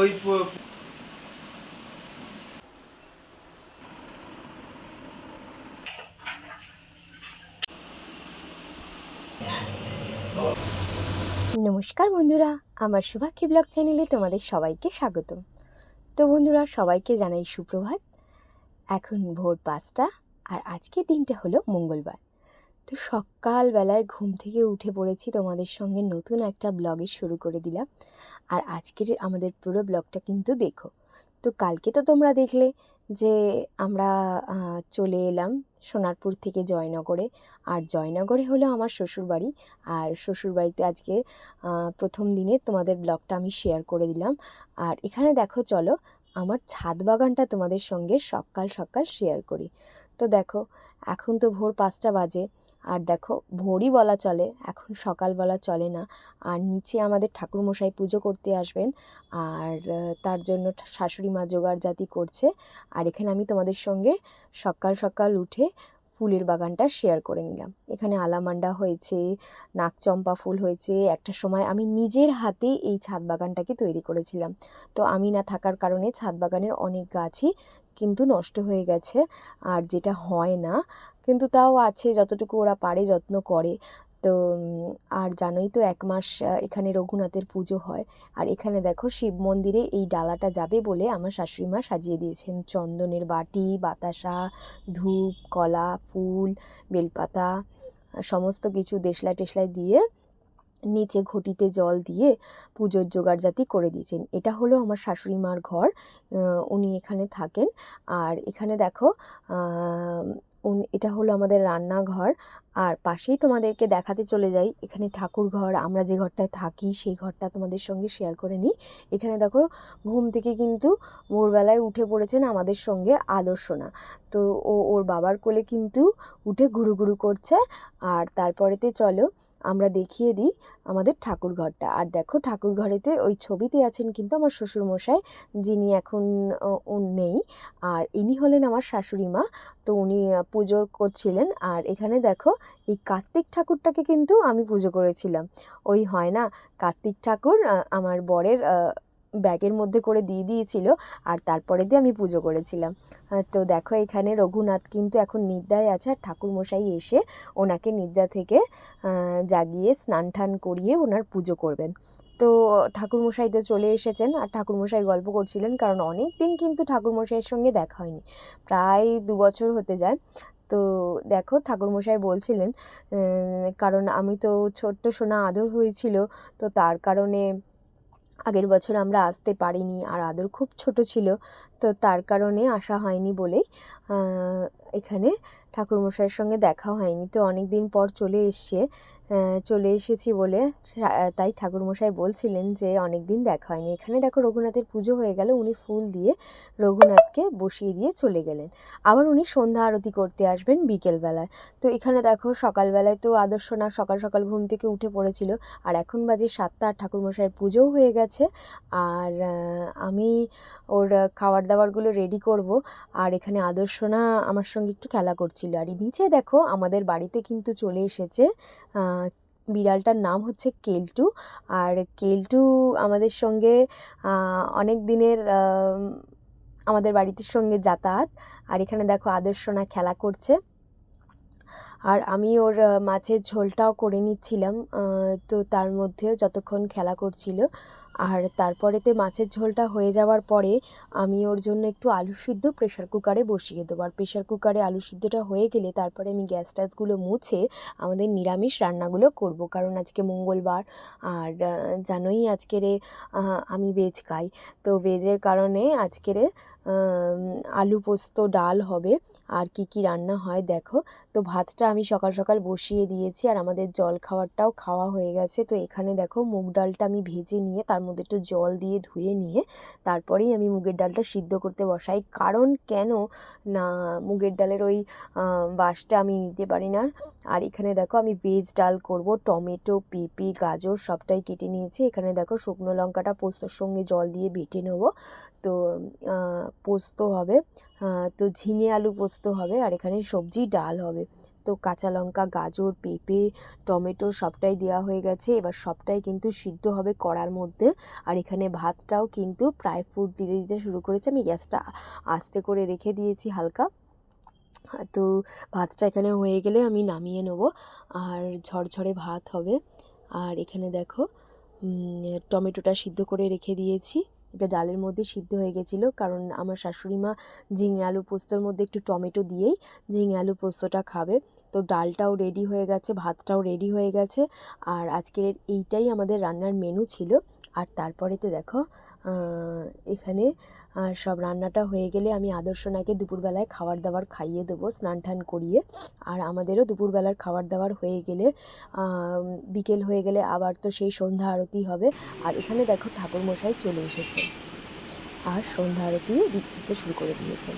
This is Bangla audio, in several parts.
ওই নমস্কার বন্ধুরা, আমার শুভাক্ষী ব্লগ চ্যানেলে তোমাদের সবাইকে স্বাগত তো বন্ধুরা, সবাইকে জানাই সুপ্রভাত। এখন ভোর পাঁচটা আর আজকের দিনটা হলো মঙ্গলবার। তো সকালবেলায় ঘুম থেকে উঠে পড়েছি। তোমাদের সঙ্গে নতুন একটা ব্লগে শুরু করে দিলাম। আর আজকের আমাদের পুরো ব্লগটা কিন্তু দেখো। তো কালকে তো তোমরা দেখলে যে আমরা চলে এলাম সোনারপুর থেকে জয়নগরে। আর জয়নগরে হলো আমার শ্বশুরবাড়ি। আর শ্বশুরবাড়িতে আজকে প্রথম দিনে তোমাদের ব্লগটা আমি শেয়ার করে দিলাম। আর এখানে দেখো চলো আমার ছাদ বাগানটা তোমাদের সঙ্গে সকাল সকাল শেয়ার করি। তো দেখো, এখন তো ভোর পাঁচটা বাজে, আর দেখো, ভোরই বলা চলে, এখন সকাল বলা চলে না। আর নিচে আমাদের ঠাকুরমশাই পুজো করতে আসবেন, আর তার জন্য শাশুড়ি মা জোগাড় জাতি করছে। আর এখানে আমি তোমাদের সঙ্গে সকাল সকাল উঠে ফুলের বাগানটা শেয়ার করে নিলাম। এখানে আলামান্ডা হয়েছে নাকচম্পা ফুল হয়েছে। একটা সময় আমি নিজের হাতে এই ছাদ বাগানটাকে তৈরি করেছিলাম। তো আমি না থাকার কারণে ছাদ বাগানের অনেক গাছই কিন্তু নষ্ট হয়ে গেছে আর যেটা হয় না, কিন্তু তাও আছে যতটুকু ওরা পারে, যত্ন করে। তো আর জানোই তো এক মাস এখানে রঘুনাথের পুজো হয়। আর এখানে দেখো শিব মন্দিরে এই ডালাটা যাবে বলে আমার শাশুড়ি মা সাজিয়ে দিয়েছেন। চন্দনের বাটি, বাতাসা, ধূপ, কলা, ফুল, বেলপাতা, সমস্ত কিছু দেশলাই টেশলাই দিয়ে, নিচে ঘটিতে জল দিয়ে পুজোর জোগাড়জাতি করে দিয়েছেন। এটা হলো আমার শাশুড়ি মার ঘর উনি এখানে থাকেন। আর এখানে দেখো এটা হলো আমাদের রান্নাঘর। আর পাশেই তোমাদেরকে দেখাতে চলে যাই, এখানে ঠাকুর ঘর, আমরা যে ঘরটায় থাকি সেই ঘরটা তোমাদের সঙ্গে শেয়ার করে নিই। এখানে দেখো, ঘুম থেকে কিন্তু ভোরবেলায় উঠে পড়েছেন আমাদের সঙ্গে আদর্শনা। তো ও, ওর বাবার কোলে কিন্তু উঠে ঘুরু ঘুরু করছে। আর তারপরেতে চলো আমরা দেখিয়ে দিই আমাদের ঠাকুর ঘরটা। আর দেখো ঠাকুর ঘরেতে ওই ছবিতে আছেন কিন্তু আমার শ্বশুরমশাই, যিনি এখন নেই। আর ইনি হলেন আমার শাশুড়ি মা, তো উনি পুজো করছিলেন। আর এখানে দেখো এই কার্তিক ঠাকুরটাকে কিন্তু আমি পুজো করেছিলাম। ওই হয় না, কার্তিক ঠাকুর আমার বরের ব্যাগের মধ্যে করে দিয়ে দিয়েছিল আর তারপরে দিয়ে আমি পুজো করেছিলাম। তো দেখো এখানে রঘুনাথ কিন্তু এখন নিদ্রায় আছে আর ঠাকুরমশাই এসে ওনাকে নিদ্রা থেকে জাগিয়ে স্নান টান করিয়ে ওনার পুজো করবেন। তো ঠাকুরমশাই তো চলে এসেছেন আর ঠাকুরমশাই গল্প করছিলেন কারণ অনেক দিন কিন্তু ঠাকুরমশাইয়ের সঙ্গে দেখা হয়নি, প্রায় দু বছর হতে যায়। তো দেখো ঠাকুরমশাই বলছিলেন কারণ আমি তো ছোট্ট সোনা আদর হয়েছিল, তো তার কারণে আগের বছর আমরা আসতে পারিনি, আর আদর খুব ছোট ছিল, তো তার কারণে আসা হয়নি বলেই এখানে ঠাকুরমশাইয়ের সঙ্গে দেখা হয়নি। তো অনেক দিন পর চলে এসছে চলে এসেছি বলে তাই ঠাকুরমশাই বলছিলেন যে অনেক দিন দেখা হয়নি। এখানে দেখো রঘুনাথের পুজো হয়ে গেল, উনি ফুল দিয়ে রঘুনাথকে বসিয়ে দিয়ে চলে গেলেন। আবার উনি সন্ধ্যা আরতি করতে আসবেন বিকেলবেলায়। তো এখানে দেখো সকালবেলায় তো আদর্শ না সকাল সকাল ঘুম থেকে উঠে পড়েছিল, আর এখন বাজে সাতটা আর ঠাকুরমশাইয়ের পুজোও হয়ে গেছে। আর আমি ওর খাবার দাবারগুলো রেডি করব। আর এখানে আদর্শনা আমার সঙ্গে একটু খেলা করছিল। আর নিচে দেখো আমাদের বাড়িতে কিন্তু চলে এসেছে বিড়ালটার নাম হচ্ছে কেলটু। আর কেলটু আমাদের সঙ্গে অনেক দিনের আমাদের বাড়িতে সঙ্গে যাতায়াত। আর এখানে দেখো আদর্শনা খেলা করছে। আর আমি ওর মাছের ঝোলটাও করে নিচ্ছিলাম তো তার মধ্যে যতক্ষণ খেলা করছিল। আর তারপরেতে মাছের ঝোলটা হয়ে যাওয়ার পরে আমি ওর জন্য একটু আলু সিদ্ধ প্রেশার কুকারে বসিয়ে দেবো। আর প্রেশার কুকারে আলু সিদ্ধটা হয়ে গেলে তারপরে আমি গ্যাস ট্যাসগুলো মুছে আমাদের নিরামিষ রান্নাগুলো করব। কারণ আজকে মঙ্গলবার, আর জানোই আজকের আমি ভেজ খাই। তো ভেজের কারণে আজকের আলু পোস্ত, ডাল হবে। আর কি কি রান্না হয় দেখো। তো ভাতটা আমি সকাল সকাল বসিয়ে দিয়েছি আর আমাদের জল খাবারটাও খাওয়া হয়ে গেছে। তো এখানে দেখো মুগ ডালটা আমি ভেজে নিয়ে তার মধ্যে একটু জল দিয়ে ধুয়ে নিয়ে তারপরেই আমি মুগের ডালটা সিদ্ধ করতে বসাই। কারণ কেন না মুগের ডালের ওই বাসটা আমি নিতে পারি না। আর এখানে দেখো আমি ভেজ ডাল করব, টমেটো, পেঁপে, গাজর সবটাই কেটে নিয়েছি। এখানে দেখো শুকনো লঙ্কাটা পোস্তর সঙ্গে জল দিয়ে বেটে নেব। তো পোস্ত হবে। তো ঝিঙে আলু পোস্ত হবে আর এখানে সবজি ডাল হবে। তো কাঁচা লঙ্কা, গাজর, পেঁপে, টমেটো সবটাই দেওয়া হয়ে গেছে। এবার সবটাই কিন্তু সিদ্ধ হবে কড়ার মধ্যে। আর এখানে ভাতটাও কিন্তু প্রায় ফুট দিতে দিতে শুরু করেছে। আমি গ্যাসটা আস্তে করে রেখে দিয়েছি হালকা। তো ভাতটা এখানে হয়ে গেলে আমি নামিয়ে নেব। আর ঝরঝরে ভাত হবে। আর এখানে দেখো টমেটোটা সিদ্ধ করে রেখে দিয়েছি। এটা ডালের মধ্যে সিদ্ধ হয়ে গেছিল। কারণ আমার শাশুড়ি মা ঝিঙে আলু পোস্তর মধ্যে একটু টমেটো দিয়েই ঝিঙে আলু পোস্তটা খাবে। তো ডালটাও রেডি হয়ে গেছে, ভাতটাও রেডি হয়ে গেছে। আর আজকের এইটাই আমাদের রান্নার মেনু ছিল। আর তারপরেতে দেখো এখানে সব রান্নাটা হয়ে গেলে আমি আদর্শনাকে দুপুরবেলায় খাবার দাবার খাইয়ে দেবো, স্নান টান করিয়ে। আর আমাদেরও দুপুরবেলার খাবার দাবার হয়ে গেলে বিকেল হয়ে গেলে আবার তো সেই সন্ধ্যা আরতি হবে। আর এখানে দেখো ঠাকুরমশাই চলে এসেছে। আর সন্ধ্যা আরতিও দিতে শুরু করে দিয়েছে।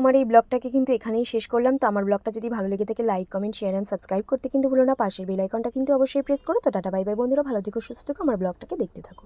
আমার এই ব্লগটাকে কিন্তু এখানেই শেষ করলাম। তো আমার ব্লগটা যদি ভালো লেগে থাকে like comment share and subscribe করতে কিন্তু ভুলো না। পাশের বেল আইকনটা কিন্তু অবশ্যই প্রেস করো। তো টাটা বাই বাই বন্ধুরা। ভালো থেকো, সুস্থ থেকো। আমার ব্লগটাকে দেখতে থাকো।